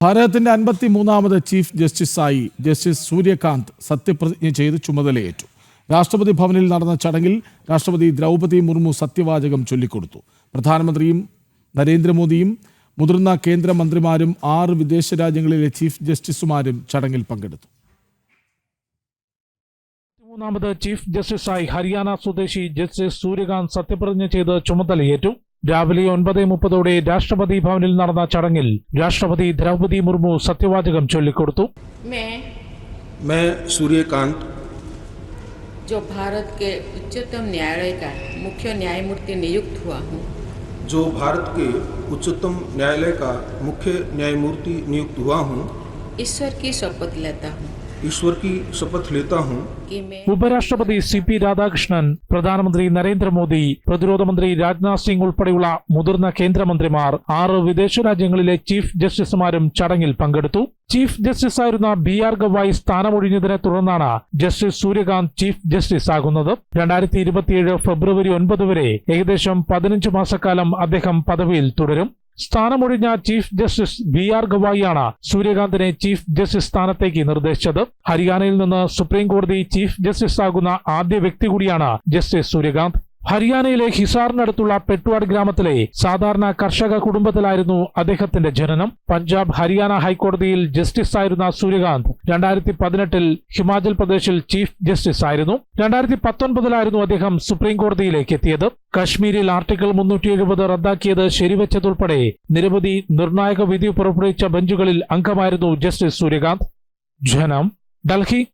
ഭാരതത്തിന്റെ അൻപത്തി മൂന്നാമത് ചീഫ് ജസ്റ്റിസായി ജസ്റ്റിസ് സൂര്യകാന്ത് സത്യപ്രതിജ്ഞ ചെയ്ത് ചുമതലയേറ്റു. രാഷ്ട്രപതി ഭവനിൽ നടന്ന ചടങ്ങിൽ രാഷ്ട്രപതി ദ്രൗപതി മുർമു സത്യവാചകം ചൊല്ലിക്കൊടുത്തു. പ്രധാനമന്ത്രിയും നരേന്ദ്രമോദിയും മുതിർന്ന കേന്ദ്രമന്ത്രിമാരും ആറ് വിദേശ രാജ്യങ്ങളിലെ ചീഫ് ജസ്റ്റിസുമാരും ചടങ്ങിൽ പങ്കെടുത്തു. മൂന്നാമത് ചീഫ് ജസ്റ്റിസായി ഹരിയാന സ്വദേശി ജസ്റ്റിസ് സൂര്യകാന്ത് സത്യപ്രതിജ്ഞ ചെയ്ത് ചുമതലയേറ്റു. രാവിലെ ഒൻപത് മുപ്പതോടെ രാഷ്ട്രപതി ഭവനിൽ നടന്ന ചടങ്ങിൽ രാഷ്ട്രപതി ദ്രൗപദി മുർമു സത്യവാചകം ചൊല്ലിക്കൊടുത്തു मैं मैं सूर्यकांत जो भारत के उच्चतम न्यायालय का मुख्य न्यायमूर्ति नियुक्त हुआ हूँ जो भारत के उच्चतम न्यायालय का मुख्य न्यायमूर्ति नियुक्त हुआ हूँ ईश्वर की शपथ लेता हूँ ഈശ്വർ शपथ लेता ഹും ഉപരാഷ്ട്രപതി സി പി രാധാകൃഷ്ണൻ പ്രധാനമന്ത്രി നരേന്ദ്രമോദി പ്രതിരോധ മന്ത്രി രാജ്നാഥ് സിംഗ് ഉൾപ്പെടെയുള്ള മുതിർന്ന കേന്ദ്രമന്ത്രിമാർ ആറ് വിദേശ രാജ്യങ്ങളിലെ ചീഫ് ജസ്റ്റിസുമാരും ചടങ്ങിൽ പങ്കെടുത്തു. ചീഫ് ജസ്റ്റിസ് ആയിരുന്ന ബി ആർ ഗവായി സ്ഥാനമൊഴിഞ്ഞതിനെ തുടർന്നാണ് ജസ്റ്റിസ് സൂര്യകാന്ത് ചീഫ് ജസ്റ്റിസ് ആകുന്നത്. രണ്ടായിരത്തി ഇരുപത്തിയേഴ് ഫെബ്രുവരി ഒൻപത് വരെ ഏകദേശം പതിനഞ്ച് മാസക്കാലം അദ്ദേഹം പദവിയിൽ തുടരും. സ്ഥാനമൊഴിഞ്ഞ ചീഫ് ജസ്റ്റിസ് ബി ആർ ഗവായിയാണ് സൂര്യകാന്തിനെ ചീഫ് ജസ്റ്റിസ് സ്ഥാനത്തേക്ക് നിർദ്ദേശിച്ചത്. ഹരിയാനയിൽ നിന്ന് സുപ്രീം കോടതി ചീഫ് ജസ്റ്റിസ് ആകുന്ന ആദ്യ വ്യക്തി കൂടിയാണ് ജസ്റ്റിസ് സൂര്യകാന്ത്. ഹരിയാനയിലെ ഹിസാറിനടുത്തുള്ള പെട്ടുവാട് ഗ്രാമത്തിലെ സാധാരണ കർഷക കുടുംബത്തിലായിരുന്നു അദ്ദേഹത്തിന്റെ ജനനം. പഞ്ചാബ് ഹരിയാന ഹൈക്കോടതിയിൽ ജസ്റ്റിസ് ആയിരുന്ന സൂര്യകാന്ത് രണ്ടായിരത്തി പതിനെട്ടിൽ ഹിമാചൽ പ്രദേശിൽ ചീഫ് ജസ്റ്റിസ് ആയിരുന്നു. രണ്ടായിരത്തി പത്തൊൻപതിലായിരുന്നു അദ്ദേഹം സുപ്രീം കോടതിയിലേക്ക് എത്തിയത്. കശ്മീരിൽ ആർട്ടിക്കിൾ മുന്നൂറ്റി എഴുപത് റദ്ദാക്കിയത് ശരിവച്ചതുൾപ്പെടെ നിരവധി നിർണായക വിധി പുറപ്പെടുവിച്ച ബെഞ്ചുകളിൽ അംഗമായിരുന്നു ജസ്റ്റിസ് സൂര്യകാന്ത്. ജനം ഡൽഹി